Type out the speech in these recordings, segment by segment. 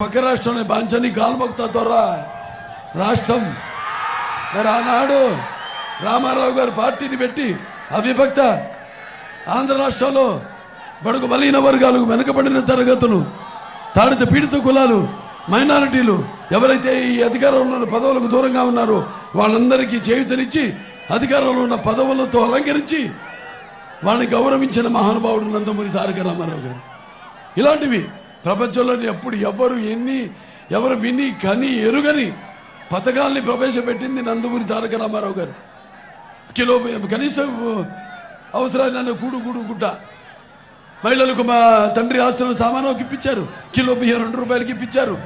పక్క రాష్ట్రంలో బాంచని కాల్మొక్త ద్వారా రాష్ట్రం. మరి ఆనాడు రామారావు గారు పార్టీని పెట్టి అవిభక్త ఆంధ్ర రాష్ట్రంలో బడుగు బలహీన వర్గాలకు వెనుకబడిన తరగతులు తాడిత పీడిత కులాలు మైనారిటీలు ఎవరైతే ఈ అధికారంలో ఉన్న పదవులకు దూరంగా ఉన్నారో వాళ్ళందరికీ చేయుతనిచ్చి అధికారంలో ఉన్న పదవులతో అలంకరించి వాళ్ళని గౌరవించిన మహానుభావుడు నందమూరి తారక రామారావు గారు. ఇలాంటివి ప్రపంచంలోని ఎప్పుడు ఎవరు ఎన్ని ఎవరు విని కని ఎరుగని పథకాల్ని ప్రవేశపెట్టింది నందమూరి తారక రామారావు గారు. కిలో కనీస అవసరాలు కూడు కూడు గుట్ట మహిళలకు మా తండ్రి ఆస్తులను సామాను ఇప్పించారు. కిలో బియ్యం రెండు రూపాయలకి ఇప్పించారు.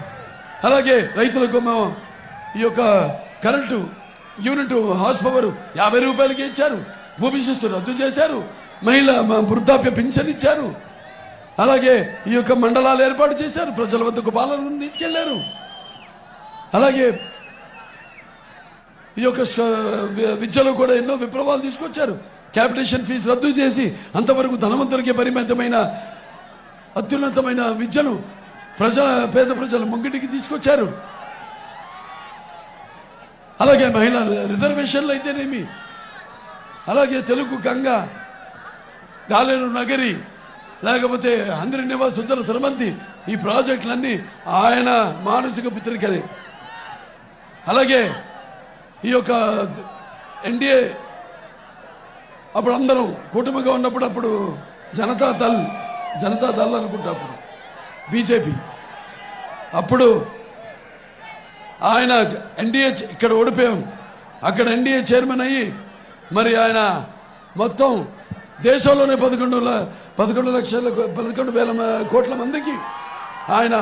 అలాగే రైతులకు మా ఈ యొక్క కరెంటు యూనిట్ హార్స్ పవర్ యాభై రూపాయలకి ఇచ్చారు. భూమి శిస్తు రద్దు చేశారు. మహిళ వృద్ధాప్య పింఛన్ ఇచ్చారు. అలాగే ఈ యొక్క మండలాలు ఏర్పాటు చేశారు. ప్రజల వద్దకు పాలనను తీసుకెళ్ళారు. అలాగే ఈ యొక్క విద్యలో కూడా ఎన్నో విప్లవాలు తీసుకొచ్చారు. క్యాపిటేషన్ ఫీజు రద్దు చేసి అంతవరకు ధనవంతులకి పరిమితమైన అత్యున్నతమైన విద్యను ప్రజల పేద ప్రజల ముంగిటికి తీసుకొచ్చారు. అలాగే మహిళా రిజర్వేషన్లు అయితేనేమి? అలాగే తెలుగు గంగ గాలేరు నగరి లేకపోతే అందరి నివాస్ సుందర సరమంతి ఈ ప్రాజెక్టులన్నీ ఆయన మానసిక పుత్రికలే. అలాగే ఈ యొక్క ఎన్డీఏ అప్పుడు అందరం కూటమిగా ఉన్నప్పుడు అప్పుడు జనతా దళ్ జనతా దళ్ అనుకుంటా అప్పుడు బీజేపీ. అప్పుడు ఆయన ఎన్డీఏ ఇక్కడ ఓడిపోయాం. అక్కడ ఎన్డీఏ చైర్మన్ అయ్యి మరి ఆయన మొత్తం దేశంలోనే పదకొండు పదకొండు లక్షల పదకొండు వేల కోట్ల మందికి ఆయన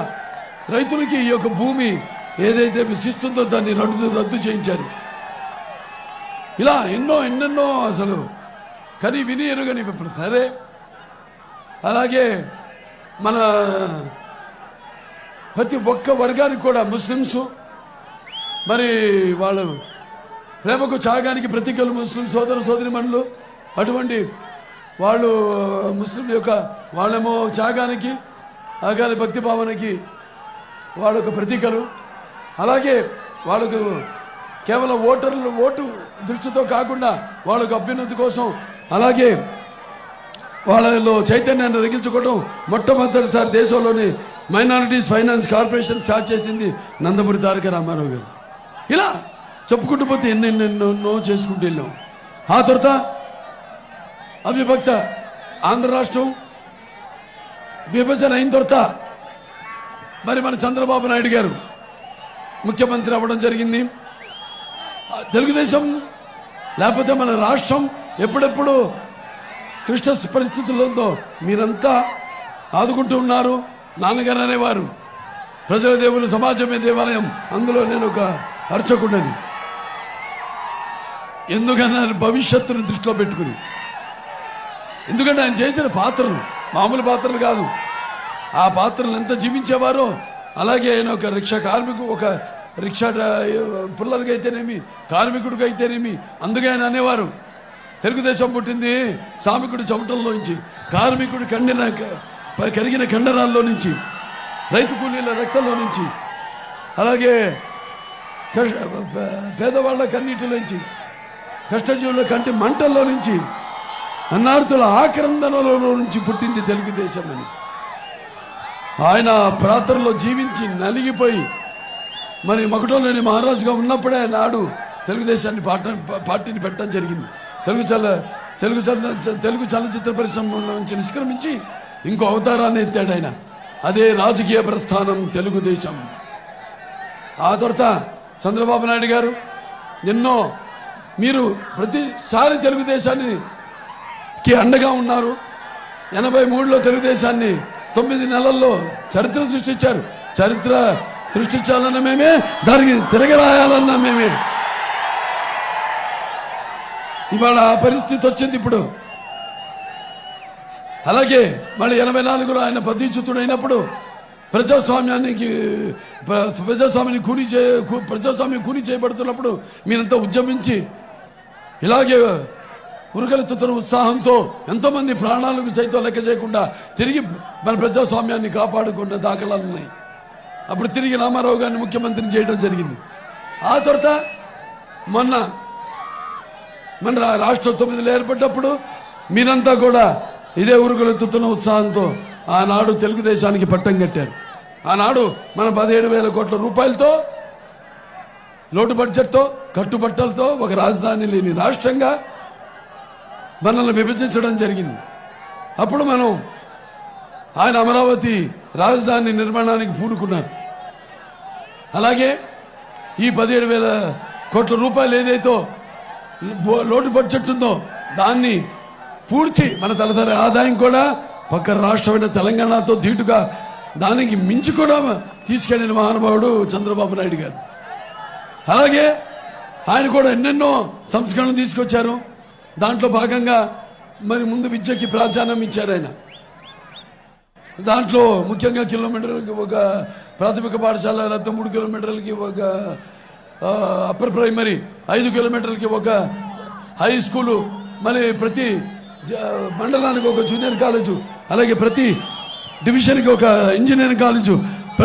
రైతులకి ఈ యొక్క భూమి ఏదైతే విశిస్తుందో దాన్ని రద్దు రద్దు చేయించారు. ఇలా ఎన్నో ఎన్నెన్నో అసలు కానీ విని ఎరుగని ఇప్పుడు సరే. అలాగే మన ప్రతి ఒక్క వర్గానికి కూడా ముస్లిమ్స్ మరి వాళ్ళు ప్రేమకు త్యాగానికి ప్రతీకలు ముస్లిం సోదర సోదరిమణులు అటువంటి వాళ్ళు ముస్లిం యొక్క వాళ్ళేమో త్యాగానికి ఆగాలి భక్తి భావనకి వాళ్ళొక ప్రతీకలు. అలాగే వాళ్ళకు కేవలం ఓటర్లు ఓటు దృష్టితో కాకుండా వాళ్ళకు అభ్యున్నతి కోసం అలాగే వాళ్ళలో చైతన్యాన్ని రగిల్చుకోవడం మొట్టమొదటిసారి దేశంలోని మైనారిటీస్ ఫైనాన్స్ కార్పొరేషన్ స్టార్ట్ చేసింది నందమూరి తారక రామారావు గారు. ఇలా చెప్పుకుంటూ పోతే ఎన్నెన్నెన్నో చేసుకుంటూ వెళ్ళాం. ఆ తర్వాత అవిభక్త ఆంధ్ర రాష్ట్రం విభజన అయిన తర్వాత మరి మన చంద్రబాబు నాయుడు గారు ముఖ్యమంత్రి అవ్వడం జరిగింది. తెలుగుదేశం లేకపోతే మన రాష్ట్రం ఎప్పుడెప్పుడు క్లిష్ట పరిస్థితుల్లో ఉందో మీరంతా ఆదుకుంటూ ఉన్నారు. నాన్నగారు అనేవారు ప్రజల దేవులు సమాజమే దేవాలయం అందులో నేను ఒక అర్చకుండని. ఎందుకన్నా భవిష్యత్తును దృష్టిలో పెట్టుకుని ఎందుకంటే ఆయన చేసిన పాత్రలు మామూలు పాత్రలు కాదు. ఆ పాత్రలు ఎంత జీవించేవారో అలాగే ఆయన ఒక రిక్షా కార్మికు ఒక రిక్షా పిల్లలకి అయితేనేమి కార్మికుడికి అయితేనేమి అందుకే ఆయన అనేవారు. తెలుగుదేశం పుట్టింది సామికుడు చెమటల్లో నుంచి కార్మికుడు కండిన కరిగిన కండరాల్లో నుంచి రైతు కూలీల రక్తంలో నుంచి అలాగే కష్ట- పేదవాళ్ళ కన్నీటిలోంచి కష్టజీవుల కంటి మంటల్లో నుంచి అన్నార్థుల ఆక్రందనలో నుంచి పుట్టింది తెలుగుదేశం అని. ఆయన ప్రాతరలో జీవించి నలిగిపోయి మరి మకుటంలోని మహారాజుగా ఉన్నప్పుడే నాడు తెలుగుదేశాన్ని పాట పార్టీని పెట్టడం జరిగింది. తెలుగు చల తెలుగు చల తెలుగు చలనచిత్ర పరిశ్రమ నుంచి నిష్క్రమించి ఇంకో అవతారాన్ని ఎత్తాడు ఆయన. అదే రాజకీయ ప్రస్థానం తెలుగుదేశం. ఆ తర్వాత చంద్రబాబు నాయుడు గారు ఎన్నో మీరు ప్రతిసారి తెలుగుదేశాన్ని కి అండగా ఉన్నారు. ఎనభై మూడులో తెలుగుదేశాన్ని తొమ్మిది నెలల్లో చరిత్ర సృష్టించారు. చరిత్ర సృష్టించాలన్న మేమే దానికి తిరగరాయాలన్న మేమే. ఇవాళ ఆ పరిస్థితి వచ్చింది ఇప్పుడు. అలాగే మళ్ళీ ఎనభై నాలుగులో ఆయన పదవీచ్యుతుడైనప్పుడు ప్రజాస్వామ్యానికి ప్రజాస్వామ్యాన్ని కూని చే ప్రజాస్వామ్యం కూని చేయబడుతున్నప్పుడు మీరంతా ఉద్యమించి ఇలాగే ఉరకలెత్తుతున్న ఉత్సాహంతో ఎంతోమంది ప్రాణాలకు సైతం లెక్క చేయకుండా తిరిగి మన ప్రజాస్వామ్యాన్ని కాపాడుకున్న దాఖలాలు ఉన్నాయి. అప్పుడు తిరిగి రామారావు గారిని ముఖ్యమంత్రిని చేయడం జరిగింది. ఆ తర్వాత మొన్న మన రా- రాష్ట్ర తొమ్మిదిలో ఏర్పడ్డప్పుడు మీరంతా కూడా ఇదే ఉరుకులెత్తుతున్న ఉత్సాహంతో ఆనాడు తెలుగుదేశానికి పట్టం కట్టారు. ఆనాడు మన పదిహేడు వేల కోట్ల రూపాయలతో లోటు బడ్జెట్తో కట్టుబట్టలతో ఒక రాజధాని లేని రాష్ట్రంగా మనల్ని విభజించడం జరిగింది. అప్పుడు మనం ఆయన అమరావతి రాజధాని నిర్మాణానికి పూనుకున్నారు. అలాగే ఈ పదిహేడు వేల కోట్ల రూపాయలు ఏదైతే లోటు బడ్జెట్ ఉందో దాన్ని పూడ్చి మన తలసరి ఆదాయం కూడా పక్క రాష్ట్రమైన తెలంగాణతో ధీటుగా దానికి మించి కూడా తీసుకెళ్ళిన మహానుభావుడు చంద్రబాబు నాయుడు గారు. అలాగే ఆయన కూడా ఎన్నెన్నో సంస్కరణలు తీసుకొచ్చారు. దాంట్లో భాగంగా మరి ముందు విద్యకి ప్రాధాన్యం ఇచ్చారు ఆయన. దాంట్లో ముఖ్యంగా కిలోమీటర్లకి ఒక ప్రాథమిక పాఠశాల లేకపోతే మూడు కిలోమీటర్లకి ఒక అప్పర్ ప్రైమరీ ఐదు కిలోమీటర్లకి ఒక హై స్కూలు మరి ప్రతి జ- మండలానికి ఒక జూనియర్ కాలేజు అలాగే ప్రతి డివిజన్కి ఒక ఇంజనీరింగ్ కాలేజు